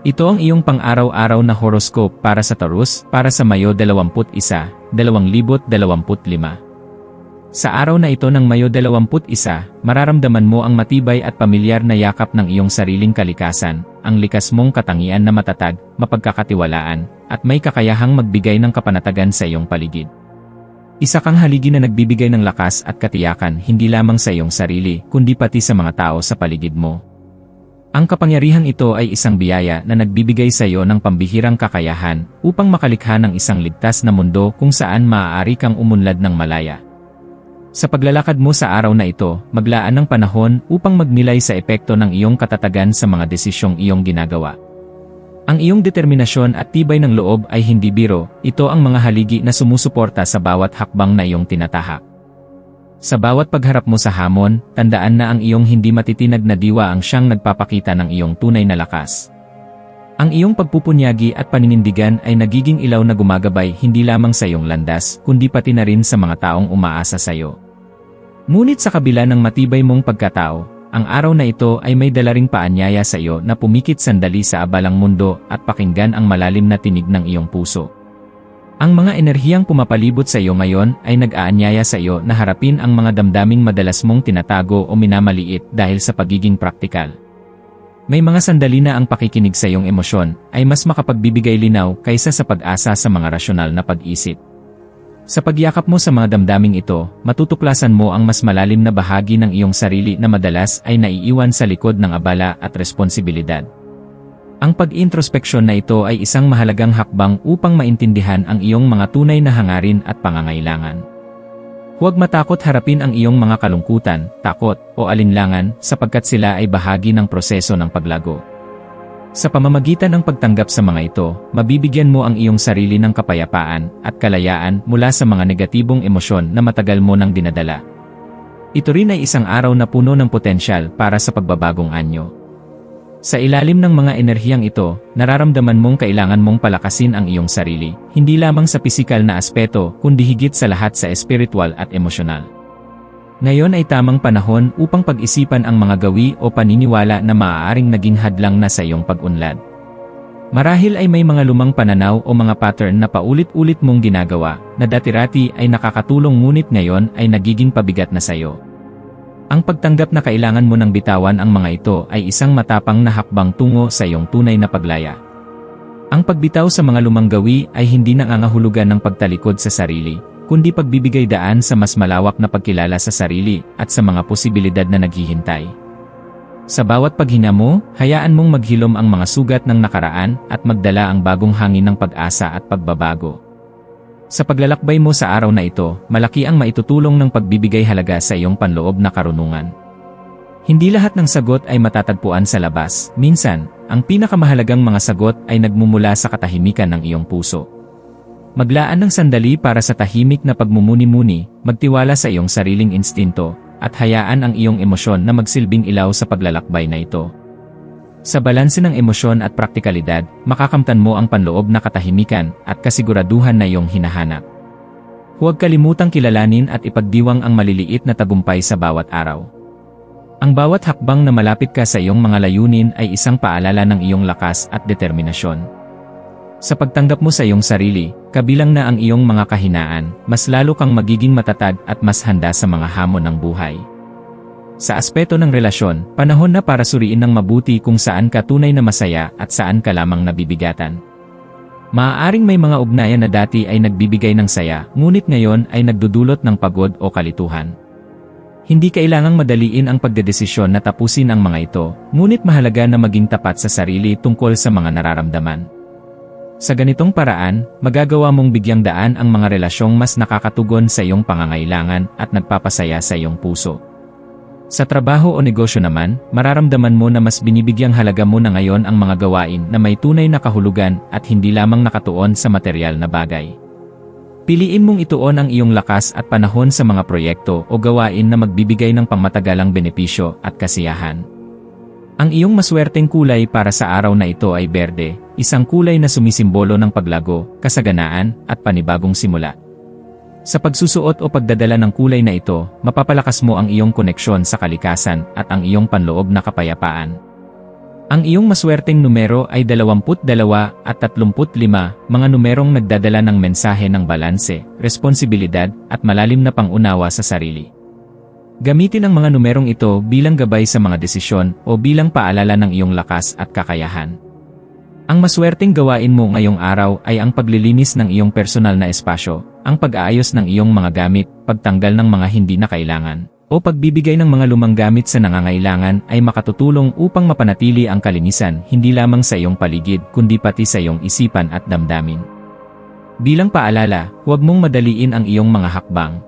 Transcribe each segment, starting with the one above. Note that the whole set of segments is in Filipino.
Ito ang iyong pang-araw-araw na horoscope para sa Taurus para sa Mayo 21, 2025. Sa araw na ito ng Mayo 21, mararamdaman mo ang matibay at pamilyar na yakap ng iyong sariling kalikasan, ang likas mong katangian na matatag, mapagkakatiwalaan, at may kakayahang magbigay ng kapanatagan sa iyong paligid. Isa kang haligi na nagbibigay ng lakas at katiyakan hindi lamang sa iyong sarili, kundi pati sa mga tao sa paligid mo. Ang kapangyarihang ito ay isang biyaya na nagbibigay sa iyo ng pambihirang kakayahan upang makalikha ng isang ligtas na mundo kung saan maaari kang umunlad ng malaya. Sa paglalakad mo sa araw na ito, maglaan ng panahon upang magnilay sa epekto ng iyong katatagan sa mga desisyong iyong ginagawa. Ang iyong determinasyon at tibay ng loob ay hindi biro, ito ang mga haligi na sumusuporta sa bawat hakbang na iyong tinatahak. Sa bawat pagharap mo sa hamon, tandaan na ang iyong hindi matitinag na diwa ang siyang nagpapakita ng iyong tunay na lakas. Ang iyong pagpupunyagi at paninindigan ay nagiging ilaw na gumagabay hindi lamang sa iyong landas, kundi pati na rin sa mga taong umaasa sa iyo. Ngunit sa kabila ng matibay mong pagkatao, ang araw na ito ay may dala ring paanyaya sa iyo na pumikit sandali sa abalang mundo at pakinggan ang malalim na tinig ng iyong puso. Ang mga enerhiyang pumapalibot sa iyo ngayon ay nag-aanyaya sa iyo na harapin ang mga damdaming madalas mong tinatago o minamaliit dahil sa pagiging praktikal. May mga sandali na ang pakikinig sa iyong emosyon ay mas makapagbibigay linaw kaysa sa pag-asa sa mga rasyonal na pag-isip. Sa pagyakap mo sa mga damdaming ito, matutuklasan mo ang mas malalim na bahagi ng iyong sarili na madalas ay naiiwan sa likod ng abala at responsibilidad. Ang pag-introspeksyon na ito ay isang mahalagang hakbang upang maintindihan ang iyong mga tunay na hangarin at pangangailangan. Huwag matakot harapin ang iyong mga kalungkutan, takot, o alinlangan sapagkat sila ay bahagi ng proseso ng paglago. Sa pamamagitan ng pagtanggap sa mga ito, mabibigyan mo ang iyong sarili ng kapayapaan at kalayaan mula sa mga negatibong emosyon na matagal mo nang dinadala. Ito rin ay isang araw na puno ng potensyal para sa pagbabagong anyo. Sa ilalim ng mga enerhiyang ito, nararamdaman mong kailangan mong palakasin ang iyong sarili, hindi lamang sa pisikal na aspeto, kundi higit sa lahat sa espiritual at emosyonal. Ngayon ay tamang panahon upang pag-isipan ang mga gawi o paniniwala na maaaring naging hadlang na sa iyong pag-unlad. Marahil ay may mga lumang pananaw o mga pattern na paulit-ulit mong ginagawa, na dati-rati ay nakakatulong ngunit ngayon ay nagiging pabigat na sa iyo. Ang pagtanggap na kailangan mo ng bitawan ang mga ito ay isang matapang na hakbang tungo sa iyong tunay na paglaya. Ang pagbitaw sa mga lumang gawi ay hindi nangangahulugan ng pagtalikod sa sarili, kundi pagbibigay daan sa mas malawak na pagkilala sa sarili at sa mga posibilidad na naghihintay. Sa bawat paghinga mo, hayaan mong maghilom ang mga sugat ng nakaraan at magdala ang bagong hangin ng pag-asa at pagbabago. Sa paglalakbay mo sa araw na ito, malaki ang maitutulong ng pagbibigay halaga sa iyong panloob na karunungan. Hindi lahat ng sagot ay matatagpuan sa labas. Minsan, ang pinakamahalagang mga sagot ay nagmumula sa katahimikan ng iyong puso. Maglaan ng sandali para sa tahimik na pagmumuni-muni, magtiwala sa iyong sariling instinto, at hayaan ang iyong emosyon na magsilbing ilaw sa paglalakbay na ito. Sa balanse ng emosyon at praktikalidad, makakamtan mo ang panloob na katahimikan at kasiguraduhan na iyong hinahanap. Huwag kalimutang kilalanin at ipagdiwang ang maliliit na tagumpay sa bawat araw. Ang bawat hakbang na malapit ka sa iyong mga layunin ay isang paalala ng iyong lakas at determinasyon. Sa pagtanggap mo sa iyong sarili, kabilang na ang iyong mga kahinaan, mas lalo kang magiging matatag at mas handa sa mga hamon ng buhay. Sa aspeto ng relasyon, panahon na para suriin ng mabuti kung saan ka tunay na masaya at saan ka lamang nabibigatan. Maaaring may mga ugnayan na dati ay nagbibigay ng saya, ngunit ngayon ay nagdudulot ng pagod o kalituhan. Hindi kailangang madaliin ang pagdedesisyon na tapusin ang mga ito, ngunit mahalaga na maging tapat sa sarili tungkol sa mga nararamdaman. Sa ganitong paraan, magagawa mong bigyang daan ang mga relasyong mas nakakatugon sa iyong pangangailangan at nagpapasaya sa iyong puso. Sa trabaho o negosyo naman, mararamdaman mo na mas binibigyang halaga mo na ngayon ang mga gawain na may tunay na kahulugan at hindi lamang nakatuon sa material na bagay. Piliin mong ituon ang iyong lakas at panahon sa mga proyekto o gawain na magbibigay ng pangmatagalang benepisyo at kasiyahan. Ang iyong maswerteng kulay para sa araw na ito ay berde, isang kulay na sumisimbolo ng paglago, kasaganaan, at panibagong simula. Sa pagsusuot o pagdadala ng kulay na ito, mapapalakas mo ang iyong koneksyon sa kalikasan at ang iyong panloob na kapayapaan. Ang iyong maswerteng numero ay 22 at 35, mga numerong nagdadala ng mensahe ng balanse, responsibilidad, at malalim na pangunawa sa sarili. Gamitin ang mga numerong ito bilang gabay sa mga desisyon o bilang paalala ng iyong lakas at kakayahan. Ang maswerteng gawain mo ngayong araw ay ang paglilinis ng iyong personal na espasyo, ang pag-aayos ng iyong mga gamit, pagtanggal ng mga hindi na kailangan, o pagbibigay ng mga lumang gamit sa nangangailangan ay makatutulong upang mapanatili ang kalinisan hindi lamang sa iyong paligid kundi pati sa iyong isipan at damdamin. Bilang paalala, huwag mong madaliin ang iyong mga hakbang.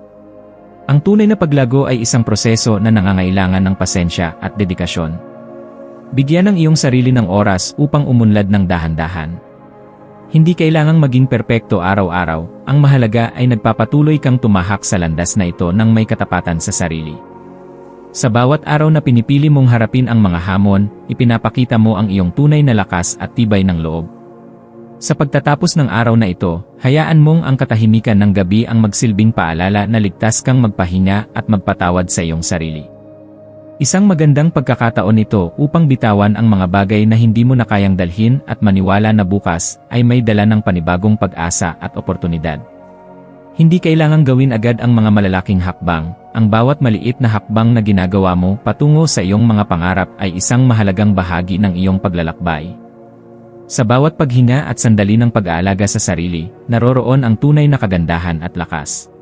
Ang tunay na paglago ay isang proseso na nangangailangan ng pasensya at dedikasyon. Bigyan ng iyong sarili ng oras upang umunlad ng dahan-dahan. Hindi kailangang maging perpekto araw-araw, ang mahalaga ay nagpapatuloy kang tumahak sa landas na ito ng may katapatan sa sarili. Sa bawat araw na pinipili mong harapin ang mga hamon, ipinapakita mo ang iyong tunay na lakas at tibay ng loob. Sa pagtatapos ng araw na ito, hayaan mong ang katahimikan ng gabi ang magsilbing paalala na ligtas kang magpahinga at magpatawad sa iyong sarili. Isang magandang pagkakataon ito upang bitawan ang mga bagay na hindi mo na kayang dalhin at maniwala na bukas ay may dala ng panibagong pag-asa at oportunidad. Hindi kailangang gawin agad ang mga malalaking hakbang, ang bawat maliit na hakbang na ginagawa mo patungo sa iyong mga pangarap ay isang mahalagang bahagi ng iyong paglalakbay. Sa bawat paghinga at sandali ng pag-aalaga sa sarili, naroroon ang tunay na kagandahan at lakas.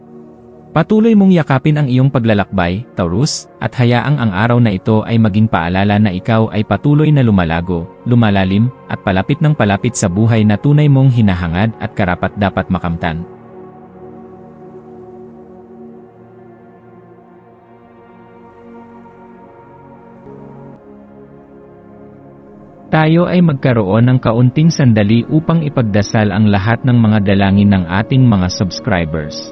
Patuloy mong yakapin ang iyong paglalakbay, Taurus, at hayaang ang araw na ito ay maging paalala na ikaw ay patuloy na lumalago, lumalalim, at palapit ng palapit sa buhay na tunay mong hinahangad at karapat dapat makamtan. Tayo ay magkaroon ng kaunting sandali upang ipagdasal ang lahat ng mga dalangin ng ating mga subscribers